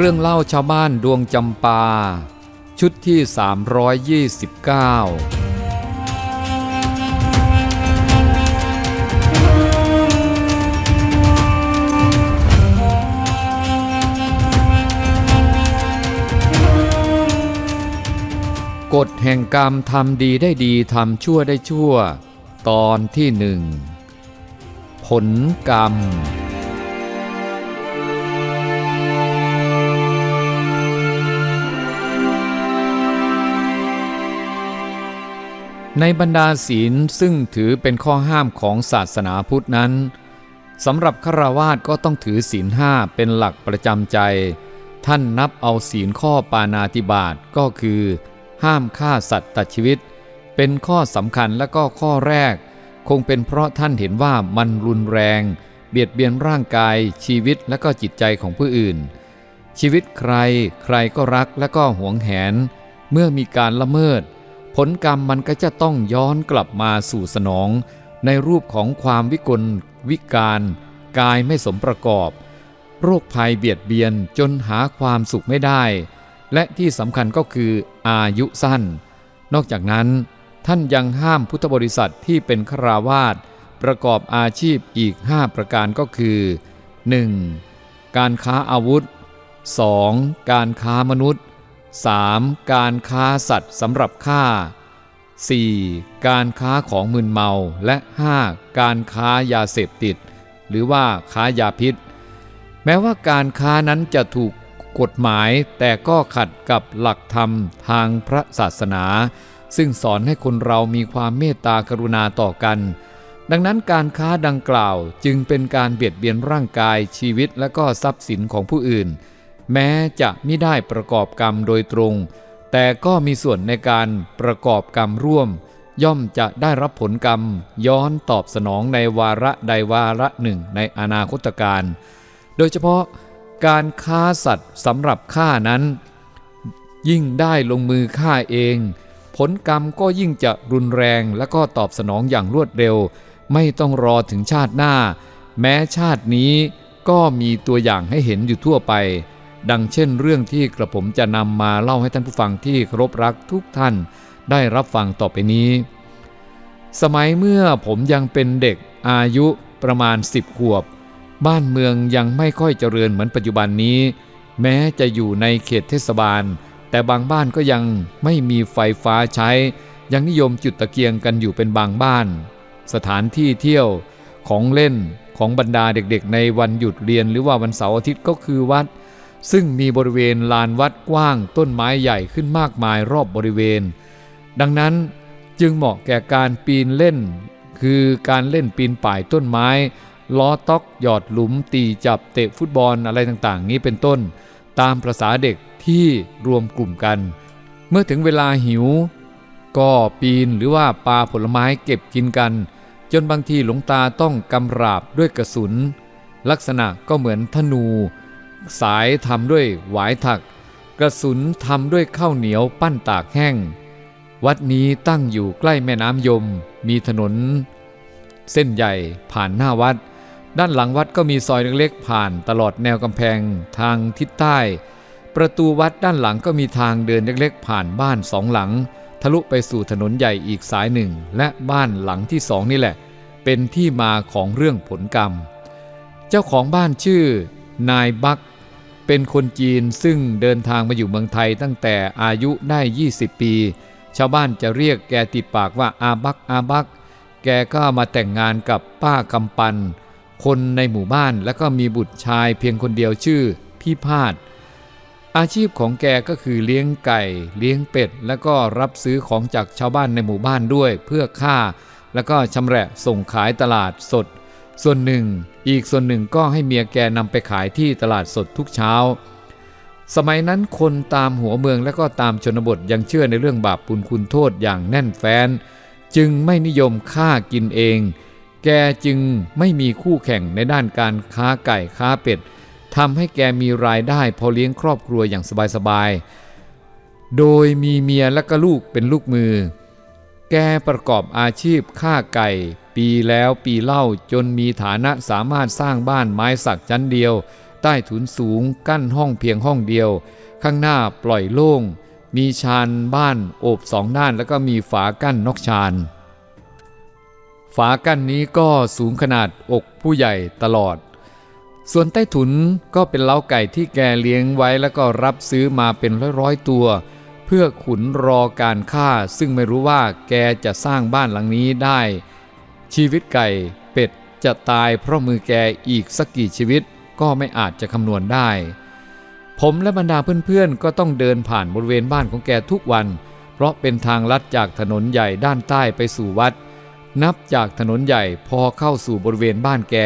รื่องเล่าชาวบ้านดวงจำปา ชุดที่ 329กฎแห่งกรรมทำดีได้ดีทำชั่วได้ชั่ว ตอนที่หนึ่ง ผลกรรม ในบรรดาศีลซึ่งถือเป็นข้อห้ามของศาสนาพุทธนั้นสำหรับฆราวาสก็ต้องถือศีลห้าเป็นหลักประจำใจ ท่านนับเอาศีลข้อปานาติบาตก็คือ ห้ามฆ่าสัตว์ตัดชีวิต เป็นข้อสำคัญและก็ข้อแรก คงเป็นเพราะท่านเห็นว่ามันรุนแรง เบียดเบียนร่างกาย ชีวิตและก็จิตใจของผู้อื่น ชีวิตใคร ใครก็รักและก็หวงแหน เมื่อมีการละเมิด ผลกรรมมันก็จะต้องย้อนกลับมาสู่สนอง ในรูปของความวิกล วิการ กายไม่สมประกอบ โรคภัยเบียดเบียนจนหาความสุขไม่ได้ และที่สำคัญก็คืออายุสั้น นอกจากนั้น ท่านยังห้ามพุทธบริษัทที่เป็นคราวาสประกอบอาชีพอีก 5 ประการก็คือ 1. การค้าอาวุธ 2. การค้ามนุษย์ 3. การค้าสัตว์สำหรับฆ่า 4. การค้าของมึนเมาและ 5. การค้ายาเสพติด หรือว่าค้ายาพิษ แม้ว่าการค้านั้นจะถูกกฎหมายแต่ก็ขัดกับหลักธรรมทางพระศาสนา ซึ่งสอนให้คนเรามีความเมตตากรุณาต่อกัน ดังนั้นการค้าดังกล่าวจึงเป็นการเบียดเบียนร่างกายชีวิตและก็ทรัพย์สินของผู้อื่น แม้จะไม่ได้ประกอบกรรมโดยตรง แต่ก็มีส่วนในการประกอบกรรมร่วม ย่อมจะได้รับผลกรรม ย้อนตอบสนองในวาระใดวาระหนึ่งในอนาคตการ โดยเฉพาะการฆ่าสัตว์สำหรับฆ่านั้น ยิ่งได้ลงมือฆ่าเอง ผลกรรมก็ยิ่งจะรุนแรงและก็ตอบสนองอย่างรวดเร็ว ไม่ต้องรอถึงชาติหน้า แม้ชาตินี้ก็มีตัวอย่างให้เห็นอยู่ทั่วไป ดังเช่นเรื่องที่กระผมจะนำมาเล่าให้ท่านผู้ฟังที่เคารพรักทุกท่านได้รับฟังต่อไปนี้ สมัยเมื่อผมยังเป็นเด็กอายุประมาณ 10 ขวบ บ้านเมืองยังไม่ค่อยเจริญเหมือนปัจจุบันนี้ แม้จะอยู่ในเขตเทศบาล แต่บางบ้านก็ยังไม่มีไฟฟ้าใช้ ยังนิยมจุดตะเกียงกันอยู่เป็นบางบ้าน สถานที่เที่ยวของเล่นของบรรดาเด็กๆ ในวันหยุดเรียนหรือว่าวันเสาร์อาทิตย์ก็คือวัด ซึ่งมีบริเวณลานวัดกว้างต้นไม้ใหญ่ขึ้นมากมายรอบบริเวณ ดังนั้นจึงเหมาะแก่การปีนเล่น คือการเล่นปีนป่ายต้นไม้ ล้อต๊อกหยอดหลุมตีจับเตะฟุตบอลอะไรต่างๆ นี้เป็นต้น ตามประษาเด็กที่รวมกลุ่มกัน เมื่อถึงเวลาหิว ก็ปีนหรือว่าปาผลไม้เก็บกินกัน จนบางทีหลวงตาต้องกำราบด้วยกระสุน ลักษณะก็เหมือนธนู สายทำด้วยหวายถัก กระสุนทำด้วยข้าวเหนียวปั้นตากแห้ง วัดนี้ตั้งอยู่ใกล้แม่น้ำยม มีถนน เส้นใหญ่ผ่านหน้าวัด ด้านหลังวัดก็มีซอยเล็กๆผ่านตลอดแนวกำแพงทางทิศใต้ ประตูวัดด้านหลังก็มีทางเดินเล็กๆ ผ่านบ้านสองหลัง ทะลุไปสู่ถนนใหญ่อีกสายหนึ่ง และบ้านหลังที่สองนี่แหละ เป็นที่มาของเรื่องผลกรรม เจ้าของบ้านชื่อนายบัก เป็นคนจีนซึ่งเดินทางมาอยู่เมืองไทยตั้งแต่อายุได้ 20 ปี ชาวบ้านจะเรียกแกติดปากว่าอาบักอาบัก แกก็มาแต่งงานกับป้ากำปัน คนในหมู่บ้านแล้วก็มีบุตรชายเพียงคนเดียวชื่อพี่พาดอาชีพของแกก็คือเลี้ยงไก่ เลี้ยงเป็ด แล้วก็รับซื้อของจากชาวบ้านในหมู่บ้านด้วย เพื่อค่า แล้วก็ชำแหละส่งขายตลาดสด ส่วนหนึ่ง อีกส่วนหนึ่งก็ให้เมียแกนำไปขายที่ตลาดสดทุกเช้า สมัยนั้นคนตามหัวเมืองและก็ตามชนบทยังเชื่อในเรื่องบาปปุลคุณโทษอย่างแน่นแฟ้น จึงไม่นิยมฆ่ากินเอง แกจึงไม่มีคู่แข่งในด้านการค้าไก่ค้าเป็ดทำให้แกมีรายได้พอเลี้ยงครอบครัวอย่างสบายๆ โดยมีเมียและก็ลูกเป็นลูกมือ แกประกอบอาชีพฆ่าไก่ ปีแล้วปีเล่าจนมีฐานะสามารถสร้างบ้านไม้สักชั้นเดียว ใต้ถุนสูงกั้นห้องเพียงห้องเดียว ข้างหน้าปล่อยโล่ง มีชานบ้านโอบสองด้านแล้วก็มีฝากั้นนอกชานฝากั้นนี้ก็สูงขนาดอกผู้ใหญ่ตลอด ส่วนใต้ถุนก็เป็นเล้าไก่ที่แกเลี้ยงไว้แล้วก็รับซื้อมาเป็นร้อยๆตัว เพื่อขุนรอการฆ่าซึ่งไม่รู้ว่าแกจะสร้างบ้านหลังนี้ได้ ชีวิตไก่เป็ดจะตายเพราะมือแกอีกสักกี่ชีวิตก็ไม่อาจจะคำนวณได้ ผมและบรรดาเพื่อนๆ ก็ต้องเดินผ่านบริเวณบ้านของแกทุกวัน เพราะเป็นทางลัดจากถนนใหญ่ด้านใต้ไปสู่วัด นับจากถนนใหญ่พอเข้าสู่บริเวณบ้านแก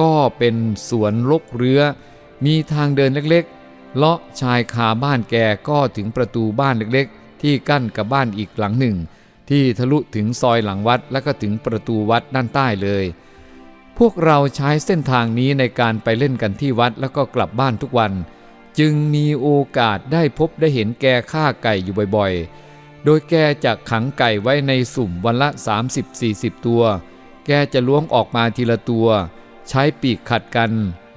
ก็เป็นสวนลกเรือ มีทางเดินเล็กๆ เลาะชายคาบ้านแกก็ถึงประตูบ้านเล็กๆ ที่กั้นกับบ้านอีกหลังหนึ่ง ที่ทะลุถึงซอยหลังวัดและก็ถึงประตูวัดด้านใต้เลย พวกเราใช้เส้นทางนี้ในการไปเล่นกันที่วัดแล้วก็กลับบ้านทุกวัน จึงมีโอกาสได้พบได้เห็นแกฆ่าไก่อยู่บ่อยๆ โดยแกจะขังไก่ไว้ในสุ่มวันละ 30-40 ตัว แกจะล้วงออกมาทีละตัว ใช้ปีกขัดกัน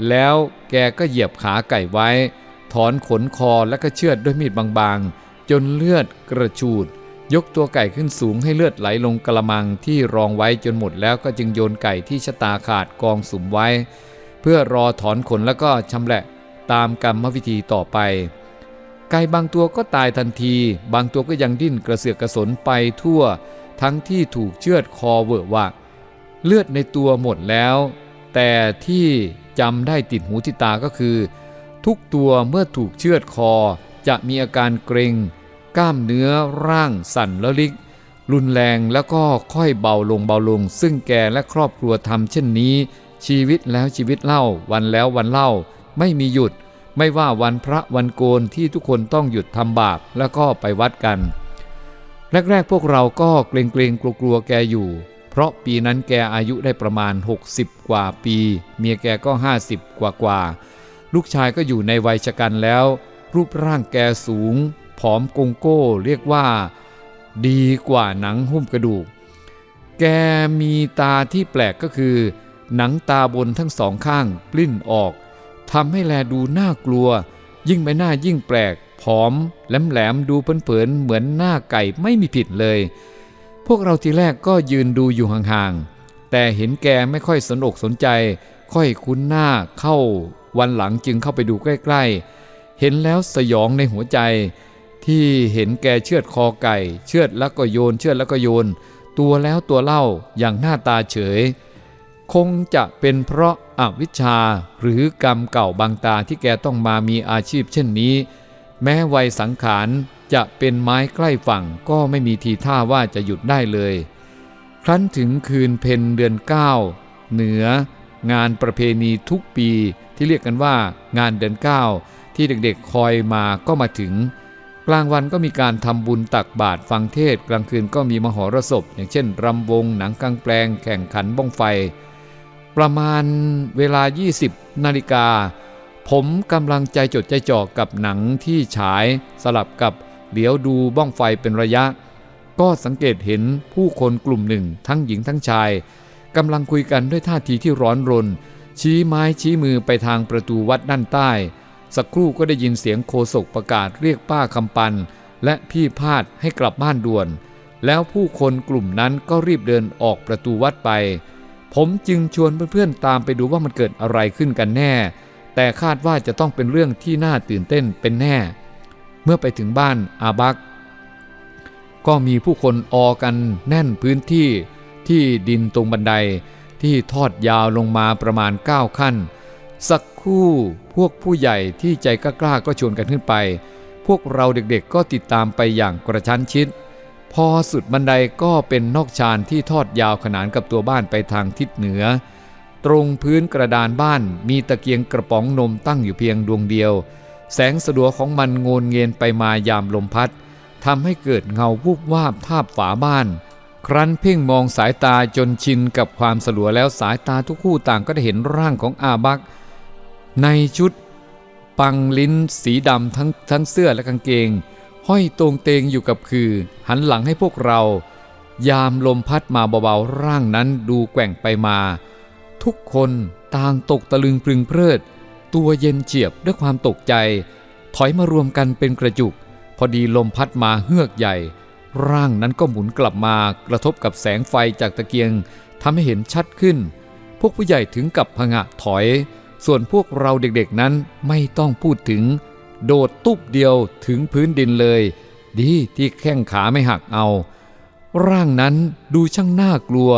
แล้วแกก็เหยียบขาไก่ไว้ ถอนขนคอและก็เชือดด้วยมีดบางๆ จนเลือดกระชูด ยกตัวไก่ขึ้นสูงให้เลือดไหลลงกระมังที่รองไว้จนหมดแล้วก็จึงโยนไก่ที่ชะตาขาดกองสุมไว้ เพื่อรอถอนขนแล้วก็ชำแหละตามกรรมวิธีต่อไป ไก่บางตัวก็ตายทันที บางตัวก็ยังดิ้นกระเสือกกระสนไปทั่ว ทั้งที่ถูกเชือดคอเวอะวะเลือดในตัวหมดแล้ว แต่ที่จำได้ติดหูที่ตาก็คือ ทุกตัวเมื่อถูกเชือดคอจะมีอาการเกร็ง กล้ามเนื้อร่างสั่นและลิก รุนแรงแล้วก็ค่อยเบาลงเบาลง ซึ่งแกและครอบครัวทำเช่นนี้ ชีวิตแล้วชีวิตเล่า วันแล้ววันเล่า ไม่มีหยุด ไม่ว่าวันพระวันโกนที่ทุกคนต้องหยุดทำบาปแล้วก็ไปวัดกันแรกๆพวกเราก็เกรงเกรงกลัวๆแกอยู่ เพราะปีนั้นแกอายุได้ประมาณ 60 กว่าปี เมียแกก็ 50 กว่ากว่าลูกชายก็อยู่ในวัยชะกันแล้ว รูปร่างแกสูง ผอมกงโก้เรียกว่า ดีกว่าหนังหุ้มกระดูก แกมีตาที่แปลกก็คือ หนังตาบนทั้งสองข้างปลิ้นออกทำให้แลดูน่ากลัว ยิ่งไปหน้ายิ่งแปลก ผอมแหลมๆดูเผินๆเหมือนหน้าไก่ไม่มีผิดเลย พวกเราทีแรกก็ยืนดูอยู่ห่างๆ แต่เห็นแกไม่ค่อยสนอกสนใจ ค่อยคุ้นหน้าเข้า วันหลังจึงเข้าไปดูใกล้ ๆ เห็นแล้วสยองในหัวใจ ที่เห็นแกเชือดคอไก่ เชือดแล้วก็โยน เชือดแล้วก็โยน ตัวแล้วตัวเล่าอย่างหน้าตาเฉย คงจะเป็นเพราะอาวิชชาหรือกรรมเก่าบางตาที่แกต้องมามีอาชีพเช่นนี้ แม้วัยสังขารจะเป็นไม้ใกล้ฝั่งก็ไม่มีทีท่าว่าจะหยุดได้เลย ครั้นถึงคืนเพ็ญเดือนเก้าเหนืองานประเพณีทุกปีที่เรียกกันว่า งานเดือนเก้าที่เด็กๆคอยมาก็มาถึง กลางวันก็มีการทำบุญตักบาตรฟังเทศกลางคืนก็มีมหรสพ อย่างเช่นรำวงหนังกลางแปลง แข่งขันบ้องไฟ ประมาณเวลา 20 นาฬิกา ผมกำลังใจจดใจจ่อกับหนังที่ฉายสลับกับเหลียวดูบ้องไฟเป็นระยะ ก็สังเกตเห็นผู้คนกลุ่มหนึ่ง ทั้งหญิงทั้งชายกำลังคุยกันด้วยท่าทีที่ร้อนรน ชี้ไม้ชี้มือไปทางประตูวัดด้านใต้ สักครู่ก็ได้ยินเสียงโคศกประกาศเรียกป้าคำปัน และพี่พาดให้กลับบ้านด่วน แล้วผู้คนกลุ่มนั้นก็รีบเดินออกประตูวัดไป ผมจึงชวนเพื่อนๆตามไปดูว่ามันเกิดอะไรขึ้นกันแน่ แต่คาดว่าจะต้องเป็นเรื่องที่น่าตื่นเต้นเป็นแน่ เมื่อไปถึงบ้านอาบัก ก็มีผู้คนออกันแน่นพื้นที่ที่ดินตรงบันไดที่ทอดยาวลงมาประมาณ 9 ขั้น สัก ครู่ พวกผู้ใหญ่ที่ใจกล้าๆก็ชวนกันขึ้นไป พวกเราเด็กๆก็ติดตามไปอย่างกระชั้นชิด พอสุดบันไดก็เป็นนอกชานที่ทอดยาวขนานกับตัวบ้านไปทางทิศเหนือ ตรงพื้นกระดานบ้านมีตะเกียงกระป๋องนมตั้งอยู่เพียงดวงเดียว แสงสะดวของมันโงนเงียนไปมายามลมพัดทำให้เกิดเงาวูบวาบทาบฝาบ้าน ครั้นเพ่งมองสายตาจนชินกับความสลัวแล้วสายตาทุกคู่ต่างก็ได้เห็นร่างของอาบัก ในชุดปังลิ้นสีดำทั้งทั้งเสื้อและกางเกง ห้อยตรงเตงอยู่กับคือ หันหลังให้พวกเรา ยามลมพัดมาเบาๆร่างนั้นดูแกว่งไปมา ทุกคนต่างตกตะลึงปรึงเพลิด ตัวเย็นเฉียบด้วยความตกใจ ถอยมารวมกันเป็นกระจุก พอดีลมพัดมาเฮือกใหญ่ ร่างนั้นก็หมุนกลับมากระทบกับแสงไฟจากตะเกียงทำให้เห็นชัดขึ้น พวกผู้ใหญ่ถึงกับผงะถอย ส่วนพวกเราเด็กๆนั้นไม่ต้องพูดถึง โดดตุ๊บเดียวถึงพื้นดินเลย ดีที่แข้งขาไม่หักเอา ร่างนั้นดูช่างน่ากลัว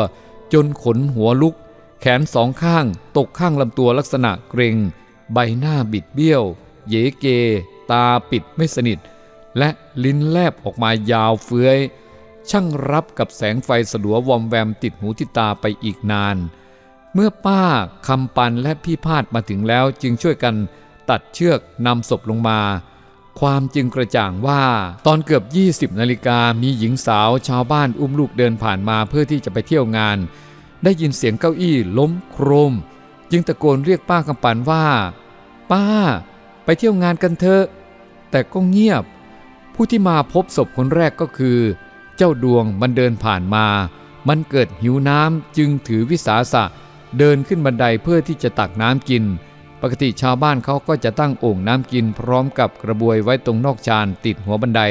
จนขนหัวลุก แขนสองข้างตกข้างลำตัวลักษณะเกรง ใบหน้าบิดเบี้ยว เยเก ตาปิดไม่สนิท และลิ้นแลบออกมายาวเฟื้อย ช่างรับกับแสงไฟสลัววอมแวมติดหูที่ตาไปอีกนาน เมื่อป้าคำปันและพี่พาดมาถึงแล้วจึงช่วยกันตัดเชือกนำศพลงมา ความจึงกระจ่างว่าตอนเกือบ 20 นาฬิกามีหญิงสาวชาวบ้านอุ้มลูกเดินผ่านมาเพื่อที่จะไปเที่ยวงาน ได้ยินเสียงเก้าอี้ล้มโครม จึงตะโกนเรียกป้าคำปันว่า ป้า ไปเที่ยวงานกันเถอะ แต่ก็เงียบ ผู้ที่มาพบศพคนแรกก็คือ เจ้าดวงมันเดินผ่านมา มันเกิดหิวน้ำจึงถือวิสาสะ เดินขึ้นบันไดเพื่อที่จะตักน้ำกิน ปกติชาวบ้านเขาก็จะตั้งโอ่งน้ำกินพร้อมกับกระบวยไว้ตรงนอกชานติดหัวบันได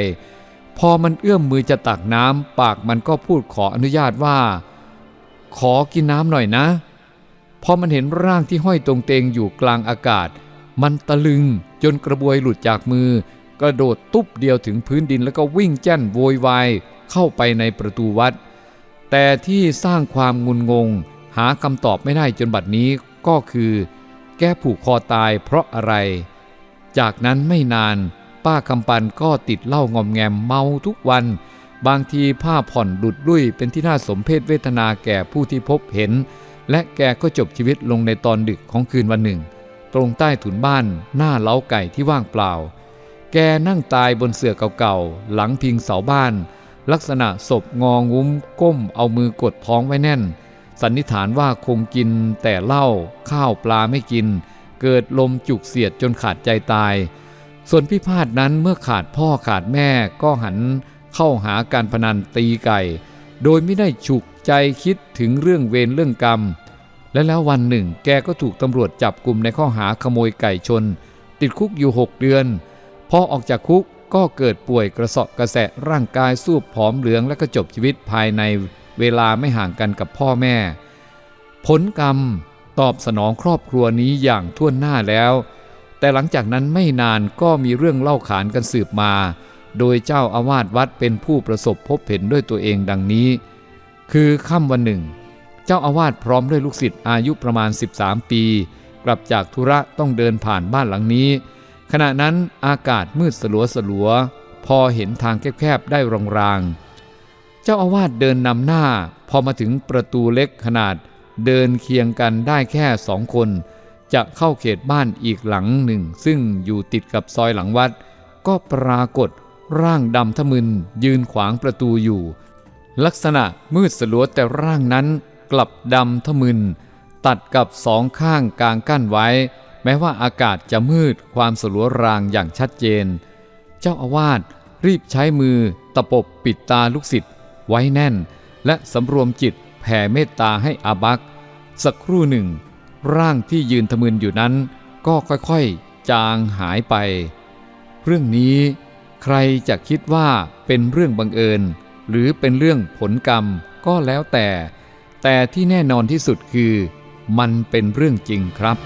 พอมันเอื้อมมือจะตักน้ำปากมันก็พูดขออนุญาตว่า ขอกินน้ำหน่อยนะ พอมันเห็นร่างที่ห้อยตรงเตงอยู่กลางอากาศ มันตะลึงจนกระบวยหลุดจากมือ กระโดดตุ๊บเดียวถึงพื้นดินแล้วก็วิ่งแจ้นโวยวายเข้าไปในประตูวัด แต่ที่สร้างความงุนงง หาคำตอบไม่ได้จนบัดนี้ก็คือ แกผูกคอตายเพราะอะไร จากนั้นไม่นานป้าคำปันก็ติดเหล้างอมแงมเมาทุกวัน บางทีผ้าผ่อนดุดลุ่ยเป็นที่น่าสมเพชเวทนาแก่ผู้ที่พบเห็น และแกก็จบชีวิตลงในตอนดึกของคืนวันหนึ่ง ตรงใต้ถุนบ้านหน้าเล้าไก่ที่ว่างเปล่า แกนั่งตายบนเสื่อเก่าๆ หลังพิงเสาบ้าน ลักษณะศพงองุ้มก้มเอามือกดท้องไว้แน่น สันนิษฐานว่าคงกินแต่เหล้าข้าวปลาไม่กิน เกิดลมจุกเสียดจนขาดใจตาย ส่วนพี่พาดนั้นเมื่อขาดพ่อขาดแม่ก็หันเข้าหาการพนันตีไก่ โดยไม่ได้ฉุกใจคิดถึงเรื่องเวรเรื่องกรรม และแล้ววันหนึ่งแกก็ถูกตำรวจจับกลุ่มในข้อหาขโมยไก่ชน ติดคุกอยู่ 6 เดือน พอออกจากคุกก็เกิดป่วยกระสอบกระแสะร่างกายสูบผอมเหลืองและก็จบชีวิตภายใน เวลาไม่ห่างกันกับพ่อแม่ ผลกรรมตอบสนองครอบครัวนี้อย่างท่วนหน้าแล้ว แต่หลังจากนั้นไม่นานก็มีเรื่องเล่าขานกันสืบมา โดยเจ้าอาวาสวัดเป็นผู้ประสบพบเห็นด้วยตัวเองดังนี้ คือค่ำวันหนึ่ง เจ้าอาวาสพร้อมด้วยลูกศิษย์อายุประมาณ 13 ปี กลับจากธุระต้องเดินผ่านบ้านหลังนี้ ขณะนั้นอากาศมืดสลัวสลัวๆพอเห็นทางแคบๆได้รางๆ เจ้าอาวาสเดินนำหน้า พอมาถึงประตูเล็กขนาด เดินเคียงกันได้แค่สองคน จะเข้าเขตบ้านอีกหลังหนึ่ง ซึ่งอยู่ติดกับซอยหลังวัด ก็ปรากฏร่างดำทะมึนยืนขวางประตูอยู่ ลักษณะมืดสลัวแต่ร่างนั้นกลับดำทะมึน ตัดกับสองข้างกลางกั้นไว้ แม้ว่าอากาศจะมืดความสลัวรางอย่างชัดเจน เจ้าอาวาสรีบใช้มือตะปบปิดตาลูกศิษย์ ไว้แน่น และสำรวมจิตแผ่เมตตาให้อาบักสักครู่หนึ่ง ร่างที่ยืนทะมึนอยู่นั้น ก็ค่อยๆ จางหายไป เรื่องนี้ใครจะคิดว่าเป็นเรื่องบังเอิญ หรือเป็นเรื่องผลกรรมก็แล้วแต่ แต่ที่แน่นอนที่สุดคือ มันเป็นเรื่องจริงครับ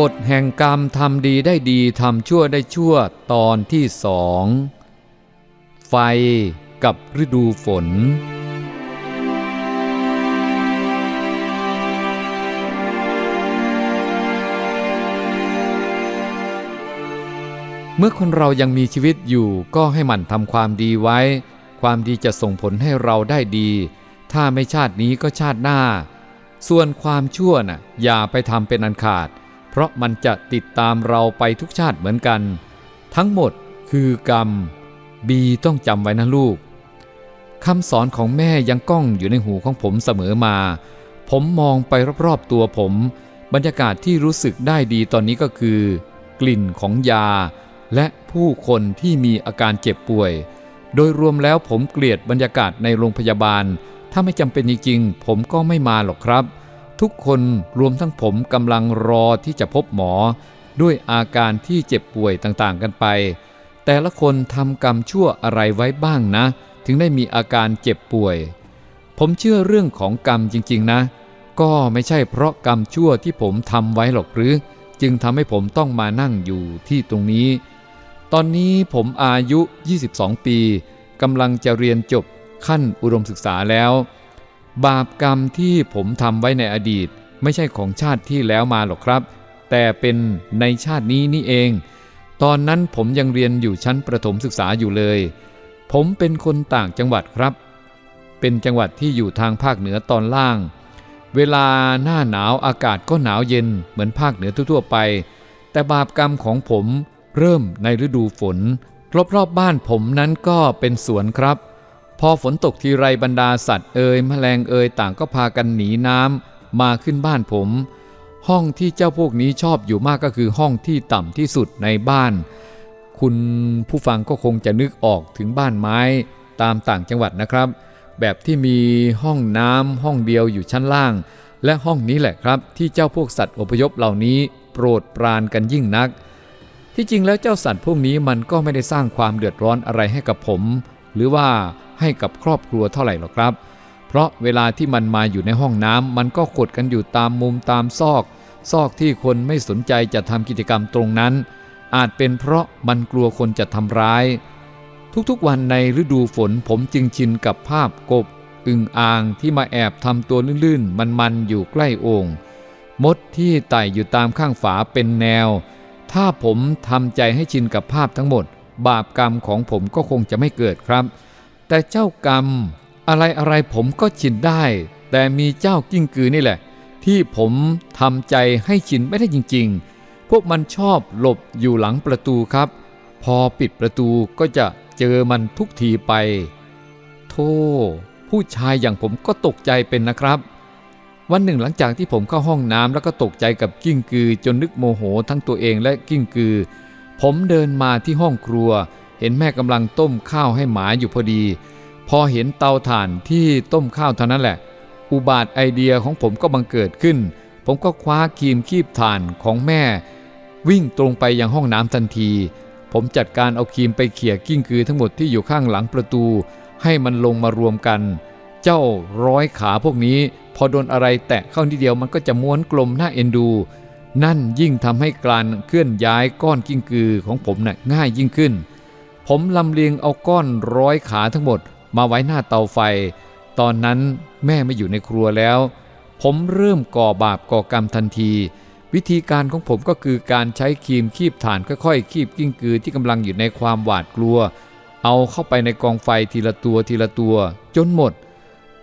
กฎแห่งกรรมทำดีได้ดีทำชั่วได้ชั่วตอนที่สอง ไฟกับฤดูฝน เมื่อคนเรายังมีชีวิตอยู่ก็ให้หมั่นทำความดีไว้ ความดีจะส่งผลให้เราได้ดี ถ้าไม่ชาตินี้ก็ชาติหน้า ส่วนความชั่วน่ะอย่าไปทำเป็นอันขาดเพราะมันจะติดตามเราไปทุกชาติเหมือนกัน ทั้งหมดคือกรรม บีต้องจำไว้นะลูกคำสอนของแม่ยังก้องอยู่ในหูของผมเสมอมา ผมมองไปรอบๆตัวผม บรรยากาศที่รู้สึกได้ดีตอนนี้ก็คือ กลิ่นของยา และผู้คนที่มีอาการเจ็บป่วย โดยรวมแล้วผมเกลียดบรรยากาศในโรงพยาบาล ถ้าไม่จำเป็นจริงๆผมก็ไม่มาหรอกครับ ทุกคนรวมทั้งผมกำลังรอที่จะพบหมอ ด้วยอาการที่เจ็บป่วยต่างๆกันไป แต่ละคนทำกรรมชั่วอะไรไว้บ้างนะ ถึงได้มีอาการเจ็บป่วย ผมเชื่อเรื่องของกรรมจริง ๆ นะ ก็ไม่ใช่เพราะกรรมชั่วที่ผมทำไว้หรอกหรือ จึงทำให้ผมต้องมานั่งอยู่ที่ตรงนี้ ตอนนี้ผมอายุ 22 ปีกำลังจะเรียนจบขั้นอุดมศึกษาแล้ว บาปกรรมที่ผมทำไว้ในอดีต ไม่ใช่ของชาติที่แล้วมาหรอกครับ แต่เป็นในชาตินี้นี่เอง ตอนนั้นผมยังเรียนอยู่ชั้นประถมศึกษาอยู่เลย ผมเป็นคนต่างจังหวัดครับ เป็นจังหวัดที่อยู่ทางภาคเหนือตอนล่าง เวลาหน้าหนาวอากาศก็หนาวเย็นเหมือนภาคเหนือทั่วๆไป แต่บาปกรรมของผมเริ่มในฤดูฝน รอบๆบบ้านผมนั้นก็เป็นสวนครับ พอฝนตกทีไรบรรดาสัตว์เอ่ยแมลงเอ่ยต่างก็พากันหนีน้ำมาขึ้นบ้านผม ห้องที่เจ้าพวกนี้ชอบอยู่มากก็คือห้องที่ต่ำที่สุดในบ้าน คุณผู้ฟังก็คงจะนึกออกถึงบ้านไม้ตามต่างจังหวัดนะครับ แบบที่มีห้องน้ำห้องเดียวอยู่ชั้นล่าง และห้องนี้แหละครับ ที่เจ้าพวกสัตว์อพยพเหล่านี้ โปรดปรานกันยิ่งนัก ที่จริงแล้วเจ้าสัตว์พวกนี้มันก็ไม่ได้สร้างความเดือดร้อนอะไรให้กับผม หรือว่าให้กับครอบครัวเท่าไหร่หรอกครับ เพราะเวลาที่มันมาอยู่ในห้องน้ำมันก็ขดกันอยู่ตามมุมตามซอก ซอกที่คนไม่สนใจจะทำกิจกรรมตรงนั้น อาจเป็นเพราะมันกลัวคนจะทำร้าย ทุกๆวันในฤดูฝนผมจึงชินกับภาพกบ อึ่งอ่างที่มาแอบทำตัวลื่นๆ มันๆ อยู่ใกล้โอ่งมดที่ไต่อยู่ตามข้างฝาเป็นแนว ถ้าผมทำใจให้ชินกับภาพทั้งหมด บาปกรรมของผมก็คงจะไม่เกิดครับ แต่เจ้ากรรม อะไรอะไรๆผมก็ชินได้ แต่มีเจ้ากิ้งกือนี่แหละ ที่ผมทำใจให้ชินไม่ได้จริง ๆ พวกมันชอบหลบอยู่หลังประตูครับ พอปิดประตูก็จะเจอมันทุกทีไป โธ่ผู้ชายอย่างผมก็ตกใจเป็นนะครับวันหนึ่งหลังจากที่ผมเข้าห้องน้ำแล้วก็ตกใจกับกิ้งกือ จนนึกโมโหทั้งตัวเองและกิ้งกือ ผมเดินมาที่ห้องครัว เห็นแม่กำลังต้มข้าวให้หมาอยู่พอดี พอเห็นเตาถ่านที่ต้มข้าวเท่านั้นแหละ อุบาทไอเดียของผมก็บังเกิดขึ้น ผมก็คว้าครีมคีบถ่านของแม่ วิ่งตรงไปยังห้องน้ำทันที ผมจัดการเอาครีมไปเขี่ยกิ้งกือทั้งหมดที่อยู่ข้างหลังประตู ให้มันลงมารวมกัน เจ้าร้อยขาพวกนี้ พอโดนอะไรแตะเข้านิดเดียวมันก็จะม้วนกลมหน้าเอ็นดู นั่นยิ่งทำให้การเคลื่อนย้ายก้อนกิ้งกือของผมน่ะง่ายยิ่งขึ้น ผมลำเลียงเอาก้อนร้อยขาทั้งหมดมาไว้หน้าเตาไฟ ตอนนั้นแม่ไม่อยู่ในครัวแล้ว ผมเริ่มก่อบาปก่อกรรมทันที วิธีการของผมก็คือการใช้ครีมคีบถ่านค่อยๆคีบกิ้งกือที่กำลังอยู่ในความหวาดกลัว เอาเข้าไปในกองไฟทีละตัวทีละตัว จนหมด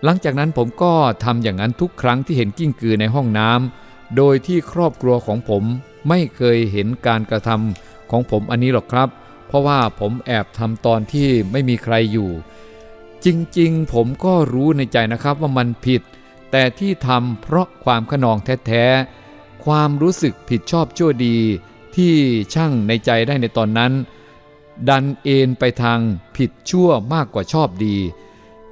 หลังจากนั้นผมก็ทำอย่างนั้นทุกครั้งที่เห็นกิ้งกือในห้องน้ำ โดยที่ครอบครัวของผมไม่เคยเห็นการกระทำของผมอันนี้หรอกครับ เพราะว่าผมแอบทำตอนที่ไม่มีใครอยู่ จริงๆ ผมก็รู้ในใจนะครับว่ามันผิด แต่ที่ทำเพราะความขนองแท้ๆ ความรู้สึกผิดชอบชั่วดี ที่ช่างในใจได้ในตอนนั้น ดันเอ็นไปทางผิดชั่วมากกว่าชอบดี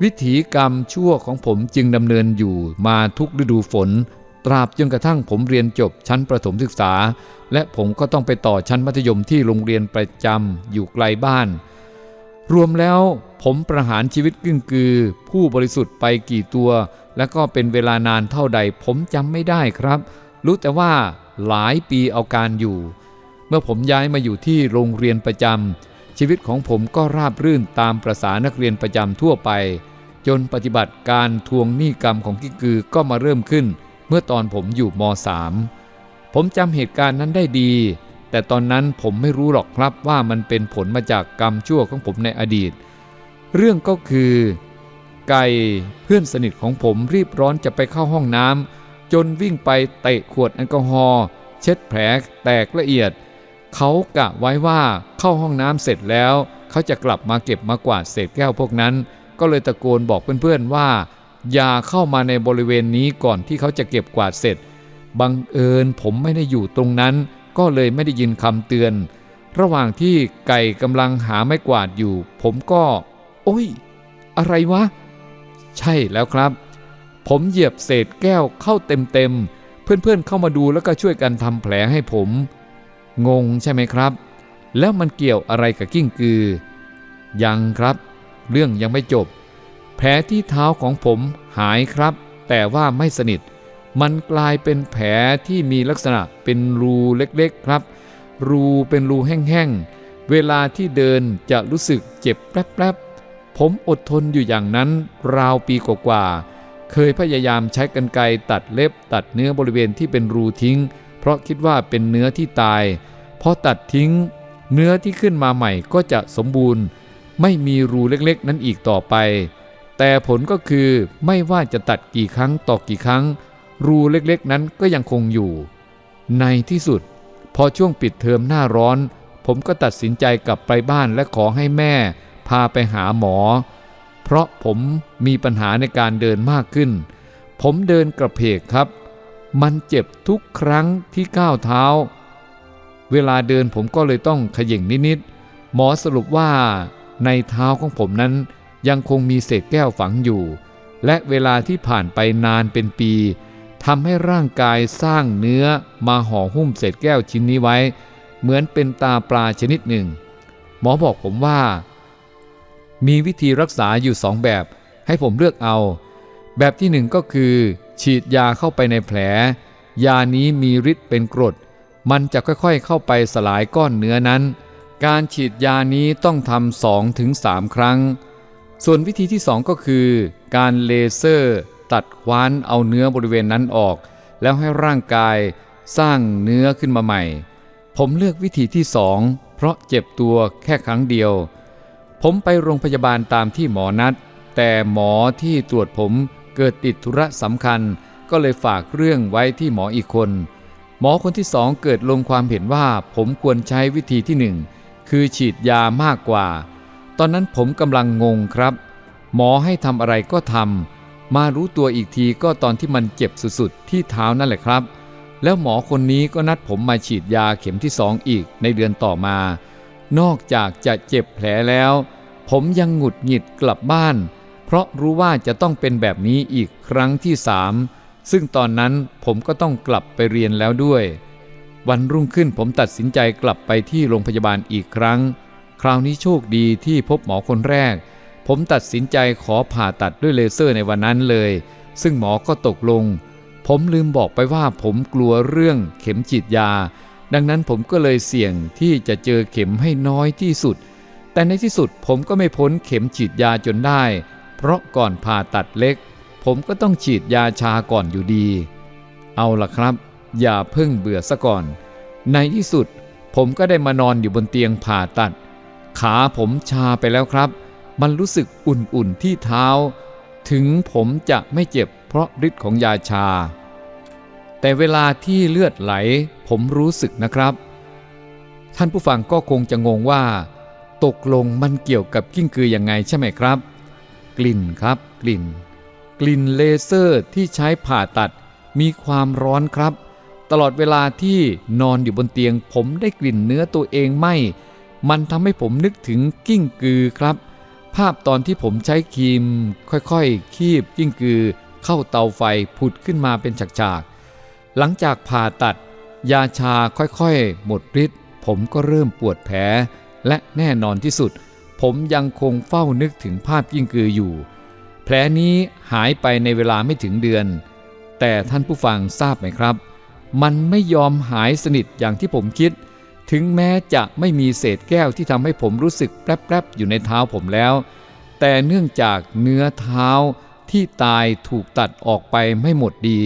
วิถีกรรมชั่วของผมจึงดำเนินอยู่มาทุกฤดูฝน ตราบจนกระทั่งผมเรียนจบชั้นประถมศึกษา และผมก็ต้องไปต่อชั้นมัธยมที่โรงเรียนประจำอยู่ไกลบ้าน รวมแล้วผมประหารชีวิตกึ่งกือ ผู้บริสุทธิ์ไปกี่ตัว และก็เป็นเวลานานเท่าใดผมจำไม่ได้ครับ รู้แต่ว่าหลายปีเอาการอยู่ เมื่อผมย้ายมาอยู่ที่โรงเรียนประจำชีวิตของผมก็ราบรื่นตามประษานักเรียนประจำทั่วไป จนปฏิบัติการทวงหนี้กรรมของกิ้งกือก็มาเริ่มขึ้น เมื่อตอนผมอยู่ม .3 ผมจำเหตุการณ์นั้นได้ดี แต่ตอนนั้นผมไม่รู้หรอกครับว่ามันเป็นผลมาจากกรรมชั่วของผมในอดีต เรื่องก็คือ ไก่เพื่อนสนิทของผมรีบร้อนจะไปเข้าห้องน้ำจนวิ่งไปเตะขวดแอลกอฮอล์เช็ดแผลแตกละเอียด เขากะไว้ว่าเข้าห้องน้ำเสร็จแล้ว เขาจะกลับมาเก็บมากวาดเศษแก้วพวกนั้น ก็เลยตะโกนบอกเพื่อนๆว่า อย่าเข้ามาในบริเวณนี้ก่อนที่เขาจะเก็บกวาดเสร็จ บังเอิญผมไม่ได้อยู่ตรงนั้น ก็เลยไม่ได้ยินคำเตือน ระหว่างที่ไก่กำลังหาไม้กวาดอยู่ ผมก็ โอ้ย อะไรวะ ใช่แล้วครับ ผมเหยียบเศษแก้วเข้าเต็มๆ เพื่อนๆเข้ามาดูแล้วก็ช่วยกันทำแผลให้ผม งงใช่ไหมครับ แล้วมันเกี่ยวอะไรกับกิ้งกือ ยังครับ เรื่องยังไม่จบ แผลที่เท้าของผมหายครับ แต่ว่าไม่สนิท มันกลายเป็นแผลที่มีลักษณะเป็นรูเล็กๆครับ รูเป็นรูแห้งๆ เวลาที่เดินจะรู้สึกเจ็บแป๊บๆ ผมอดทนอยู่อย่างนั้นราวปีกว่าๆ เคยพยายามใช้กรรไกรตัดเล็บตัดเนื้อบริเวณที่เป็นรูทิ้ง เพราะคิดว่าเป็นเนื้อที่ตาย พอตัดทิ้ง เนื้อที่ขึ้นมาใหม่ก็จะสมบูรณ์ ไม่มีรูเล็กๆ นั้นอีกต่อไป แต่ผลก็คือไม่ว่าจะตัดกี่ครั้งต่อกี่ครั้ง รูเล็กๆนั้นก็ยังคงอยู่ ในที่สุด พอช่วงปิดเทอมหน้าร้อน ผมก็ตัดสินใจกลับไปบ้านและขอให้แม่ พาไปหาหมอ เพราะผมมีปัญหาในการเดินมากขึ้น ผมเดินกระเพกครับ มันเจ็บทุกครั้งที่ก้าวเท้า เวลาเดินผมก็เลยต้องขย่งนิดๆหมอสรุปว่าในเท้าของผมนั้น ยังคงมีเศษแก้วฝังอยู่ และเวลาที่ผ่านไปนานเป็นปีทำให้ร่างกายสร้างเนื้อมาห่อหุ้มเศษแก้วชิ้นนี้ไว้ เหมือนเป็นตาปลาชนิดหนึ่ง หมอบอกผมว่า มีวิธีรักษาอยู่สองแบบ ให้ผมเลือกเอา แบบที่หนึ่งก็คือ ฉีดยาเข้าไปในแผล ยานี้มีฤทธิ์เป็นกรด มันจะค่อยๆเข้าไปสลายก้อนเนื้อนั้น การฉีดยานี้ต้องทำสองถึงสามครั้ง ส่วนวิธีที่สองก็คือ การเลเซอร์ตัดคว้านเอาเนื้อบริเวณนั้นออก แล้วให้ร่างกายสร้างเนื้อขึ้นมาใหม่ ผมเลือกวิธีที่สองเพราะเจ็บตัวแค่ครั้งเดียว ผมไปโรงพยาบาลตามที่หมอนัด แต่หมอที่ตรวจผมเกิดติดธุระสำคัญ ก็เลยฝากเรื่องไว้ที่หมออีกคน หมอคนที่สองเกิดลงความเห็นว่าผมควรใช้วิธีที่หนึ่งคือฉีดยามากกว่า ตอนนั้นผมกำลังงงครับ หมอให้ทำอะไรก็ทำมารู้ตัวอีกทีก็ตอนที่มันเจ็บสุดๆ ที่เท้านั่นแหละครับ แล้วหมอคนนี้ก็นัดผมมาฉีดยาเข็มที่สองอีกในเดือนต่อมา นอกจากจะเจ็บแผลแล้ว ผมยังหงุดหงิดกลับบ้าน เพราะรู้ว่าจะต้องเป็นแบบนี้อีกครั้งที่สามซึ่งตอนนั้นผมก็ต้องกลับไปเรียนแล้วด้วย วันรุ่งขึ้นผมตัดสินใจกลับไปที่โรงพยาบาลอีกครั้ง คราวนี้โชคดีที่พบหมอคนแรก ผมตัดสินใจขอผ่าตัดด้วยเลเซอร์ในวันนั้นเลย ซึ่งหมอก็ตกลง ผมลืมบอกไปว่าผมกลัวเรื่องเข็มฉีดยา ดังนั้นผมก็เลยเสี่ยงที่จะเจอเข็มให้น้อยที่สุด แต่ในที่สุดผมก็ไม่พ้นเข็มฉีดยาจนได้ เพราะก่อนผ่าตัดเล็ก ผมก็ต้องฉีดยาชาก่อนอยู่ดี เอาล่ะครับ อย่าเพิ่งเบื่อซะก่อน ในที่สุดผมก็ได้มานอนอยู่บนเตียงผ่าตัด ขาผมชาไปแล้วครับ มันรู้สึกอุ่นๆที่เท้า ถึงผมจะไม่เจ็บเพราะฤทธิ์ของยาชา แต่เวลาที่เลือดไหลผมรู้สึกนะครับ ท่านผู้ฟังก็คงจะงงว่า ตกลงมันเกี่ยวกับกิ้งกือยังไงใช่ไหมครับ กลิ่นครับกลิ่น กลิ่นเลเซอร์ที่ใช้ผ่าตัดมีความร้อนครับ ตลอดเวลาที่นอนอยู่บนเตียง ผมได้กลิ่นเนื้อตัวเองไหม มันทำให้ผมนึกถึงกิ้งกือครับ ภาพตอนที่ผมใช้ครีม ค่อยๆ คีบกิ้งกือ เข้าเตาไฟผุดขึ้นมาเป็นฉากๆ หลังจากผ่าตัด ยาชาค่อยๆ หมดฤทธิ์ผมก็เริ่มปวดแผล และแน่นอนที่สุด ผมยังคงเฝ้านึกถึงภาพกิ้งกืออยู่ แผลนี้หายไปในเวลาไม่ถึงเดือน แต่ท่านผู้ฟังทราบไหมครับ มันไม่ยอมหายสนิทอย่างที่ผมคิด ถึงแม้จะไม่มีเศษแก้วที่ทำให้ผมรู้สึกแปรบๆอยู่ในเท้าผมแล้ว แต่เนื่องจากเนื้อเท้าที่ตายถูกตัดออกไปไม่หมดดี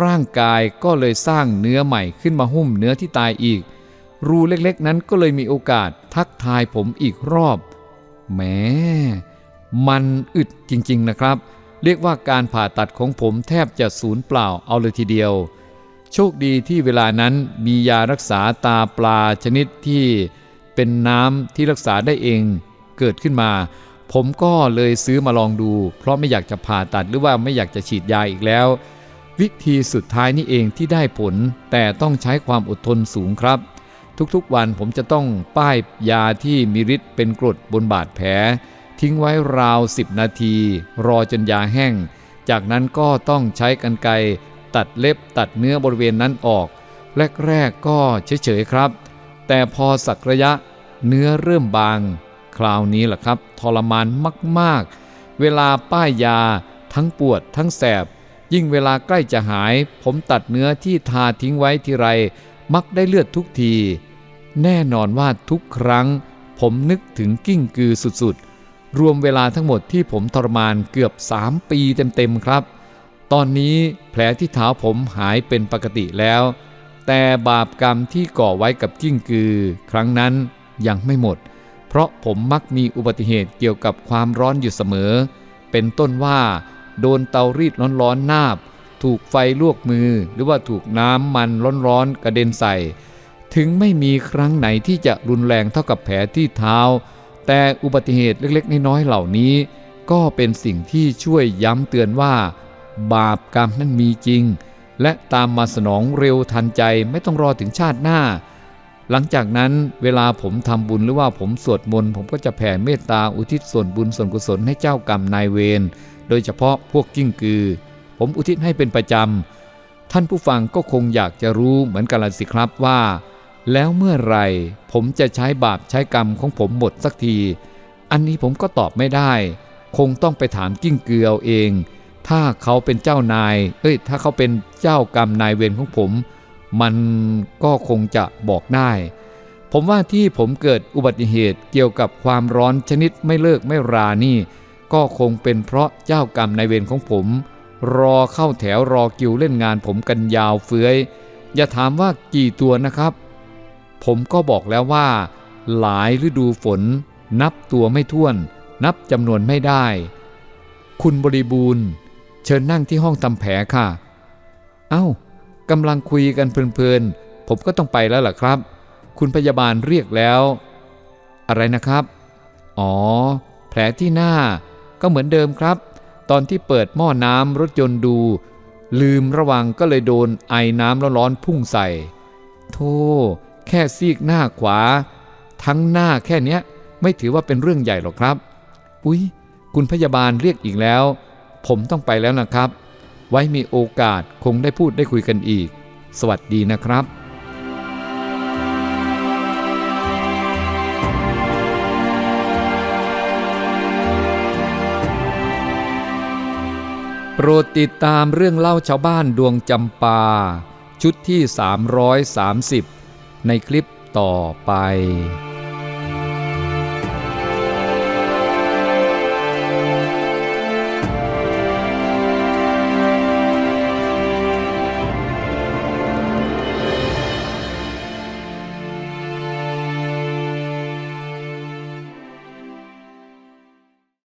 ร่างกายก็เลยสร้างเนื้อใหม่ขึ้นมาหุ้มเนื้อที่ตายอีก รูเล็กๆนั้นก็เลยมีโอกาสทักทายผมอีกรอบแหมมันอึดจริงๆนะครับ เรียกว่าการผ่าตัดของผมแทบจะสูญเปล่าเอาเลยทีเดียว โชคดีที่เวลานั้นมียารักษาตาปลาชนิดที่เป็นน้ำที่รักษาได้เองเกิดขึ้นมา ผมก็เลยซื้อมาลองดู เพราะไม่อยากจะผ่าตัดหรือว่าไม่อยากจะฉีดยาอีกแล้ว วิธีสุดท้ายนี่เองที่ได้ผล แต่ต้องใช้ความอดทนสูงครับ ทุกๆวันผมจะต้องป้ายยาที่มีฤทธิ์เป็นกรดบนบาดแผล ทิ้งไว้ราวสิบนาที รอจนยาแห้ง จากนั้นก็ต้องใช้กันไกร ตัดเล็บตัดเนื้อบริเวณนั้นออก แรกๆก็เฉยๆครับ แต่พอสักระยะเนื้อเริ่มบาง คราวนี้แหละครับ ทรมานมากๆ เวลาป้ายยา ทั้งปวดทั้งแสบ ยิ่งเวลาใกล้จะหาย ผมตัดเนื้อที่ทาทิ้งไว้ทีไร มักได้เลือดทุกที แน่นอนว่าทุกครั้ง ผมนึกถึงกิ้งกือสุดๆ รวมเวลาทั้งหมดที่ผมทรมานเกือบ 3 ปีเต็มๆครับ ตอนนี้แผลที่เท้าผมหายเป็นปกติแล้ว แต่บาปกรรมที่ก่อไว้กับกิ้งกือ ครั้งนั้นยังไม่หมด เพราะผมมักมีอุบัติเหตุเกี่ยวกับความร้อนอยู่เสมอ เป็นต้นว่า โดนเตารีดร้อนๆนาบ ถูกไฟลวกมือหรือว่าถูกน้ำมันร้อนๆกระเด็นใส่ ถึงไม่มีครั้งไหนที่จะรุนแรงเท่ากับแผลที่เท้า แต่อุบัติเหตุเล็กๆ น้อยๆเหล่านี้ ก็เป็นสิ่งที่ช่วยย้ำเตือนว่า บาปกรรมนั้นมีจริง และตามมาสนองเร็วทันใจไม่ต้องรอถึงชาติหน้า หลังจากนั้นเวลาผมทำบุญหรือว่าผมสวดมนต์ผมก็จะแผ่เมตตาอุทิศส่วนบุญส่วนกุศลให้เจ้ากรรมนายเวรโดยเฉพาะพวกกิ้งกือ ผมอุทิศให้เป็นประจำท่านผู้ฟังก็คงอยากจะรู้เหมือนกันละสิครับว่า แล้วเมื่อไรผมจะใช้บาปใช้กรรมของผมหมดสักที อันนี้ผมก็ตอบไม่ได้ คงต้องไปถามกิ้งเกือเอาเอง ถ้าเขาเป็นเจ้านาย เอ้ย ถ้าเขาเป็นเจ้ากรรมนายเวรของผม มันก็คงจะบอกได้ ผมว่าที่ผมเกิดอุบัติเหตุเกี่ยวกับความร้อนชนิดไม่เลิกไม่รานี่ ก็คงเป็นเพราะเจ้ากรรมนายเวรของผม รอเข้าแถวรอคิวเล่นงานผมกันยาวเฟื้อยอย่าถามว่ากี่ตัวนะครับ ผมก็บอกแล้วว่า หลายฤดูฝน นับตัวไม่ถ้วน นับจำนวนไม่ได้ คุณบริบูรณ์ เชิญนั่งที่ห้องทำแผลค่ะ เอ้ากำลังคุยกันเพลินๆ ผมก็ต้องไปแล้วล่ะครับ คุณพยาบาลเรียกแล้ว อะไรนะครับ อ๋อ แผลที่หน้าก็เหมือนเดิมครับ ตอนที่เปิดหม้อน้ำรถยนต์ดู ลืมระวังก็เลยโดนไอน้ำร้อนๆพุ่งใส่ โธ่แค่ซีกหน้าขวา ทั้งหน้าแค่เนี้ยไม่ถือว่าเป็นเรื่องใหญ่หรอกครับ อุ๊ย คุณพยาบาลเรียกอีกแล้ว ผมต้องไปแล้วนะครับ ไว้มีโอกาสคงได้พูดได้คุยกันอีก สวัสดีนะครับโปรดติดตามเรื่องเล่าชาวบ้านดวงจำปา ชุดที่ 330 ในคลิปต่อไป